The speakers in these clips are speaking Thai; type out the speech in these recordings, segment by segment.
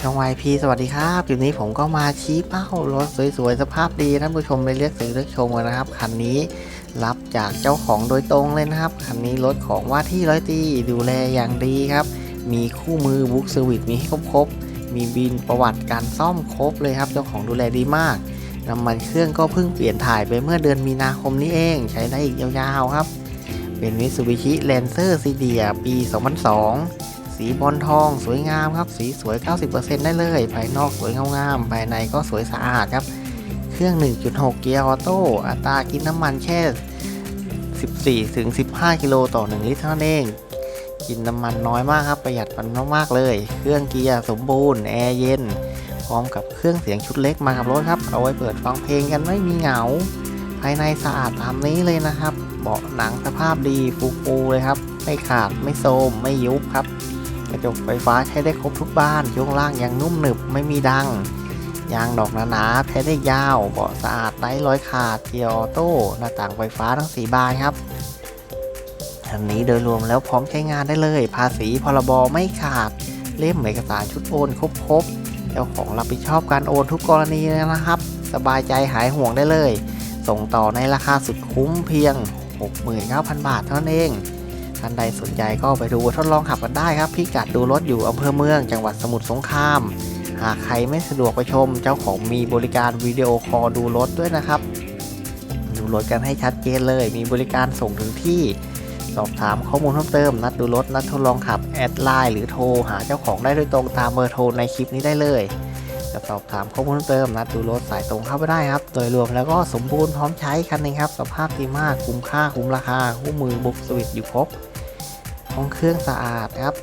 ช่องวายพีสวัสดีครับคลิปนี้ผมก็มาชี้เป้ารถสวยๆ สภาพดีท่านผู้ชมไปเลือกซื้อเลือกชมกันนะครับคันนี้รับจากเจ้าของโดยตรงเลยนะครับคันนี้รถของว่าที่ร้อยตีดูแลอย่างดีครับ มีคู่มือบุ๊กเซอร์วิสมีให้ครบๆมีบินประวัติการซ่อมครบเลยครับ เจ้าของดูแลดีมากน้ำมันเครื่องก็เพิ่งเปลี่ยนถ่ายไปเมื่อเดือนมีนาคมนี้เอง ใช้ได้อีกยาวๆครับ เป็นมิ t ซูบิชิแลนเซอร์ซีเดียปี 2002 สีบอลทองสวยงามครับ สีสวย 90%ได้เลย ภายนอกสวยงามๆภายในก็สวยสะอาดครับ เครื่อง 1.6 เกียร์ออโต้อัตรากินน้ำมันแค่ 14ถึง15 กิโลต่อ 1 ลิตรเท่านั้นเอง กินน้ำมันน้อยมากครับ ประหยัดมันมากๆเลย เครื่องเกียร์สมบูรณ์ แอร์เย็น พร้อมกับเครื่องเสียงชุดเล็กมากับรถครับ เอาไว้เปิดฟังเพลงกันไม่มีเหงา ภายในสะอาดตามนี้เลยนะครับ เบาะหนังสภาพดีฟูๆเลยครับ ไม่ขาดไม่โทมไม่ยุบครับ กระจกไฟฟ้าใช้ได้ครบทุกบ้านช่วงล่างยังนุ่มหนึบไม่มีดัง ยางดอกหนาๆใช้ได้ยาวเบาะสะอาดไร้รอยขาดเกียร์ออโต้หน้าต่างไฟฟ้าทั้ง 4 บานครับอันนี้โดยรวมแล้วพร้อมใช้งานได้เลย ภาษีพรบไม่ขาดเล่มเอกสารชุดโอนครบๆเจ้าของรับผิดชอบการโอนทุกกรณีนะครับ สบายใจหายห่วงได้เลย ส่งต่อในราคาสุดคุ้มเพียง 69,000 บาทเท่านั้นเอง ท่านใดสนใจก็ไปดูทดลองขับกันได้ครับพี่กัดดูรถอยู่อำเภอเมือง จังหวัดสมุทรสงคราม หากใครไม่สะดวกไปชม เจ้าของมีบริการวิดีโอคอลดูรถด้วยนะครับ ดูรถกันให้ชัดเจนเลย มีบริการส่งถึงที่ สอบถามข้อมูลเพิ่มเติม นัดดูรถ นัดทดลองขับ แอดไลน์หรือโทรหาเจ้าของได้โดยตรงตามเบอร์โทรในคลิปนี้ได้เลย จะสอบถามข้อมูลเพิ่มเติมนัดดูรถสายตรงเข้าไปได้ครับ โดยรวมแล้วก็สมบูรณ์พร้อมใช้คันนี้ครับ สภาพดีมากคุ้มค่าคุ้มราคาคู่มือบุกสวิตอยู่ครบห้องเครื่องสะอาดครับ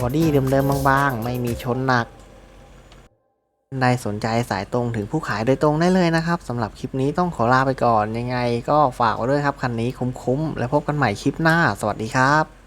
บอดี้เดิมๆบางๆ ไม่มีชนหนักใดสนใจสายตรงถึงผู้ขายโดยตรงได้เลยนะครับสำหรับคลิปนี้ต้องขอลาไปก่อนยังไงก็ฝากไว้ด้วยครับ คันนี้คุ้มๆ แล้วพบกันใหม่คลิปหน้า สวัสดีครับ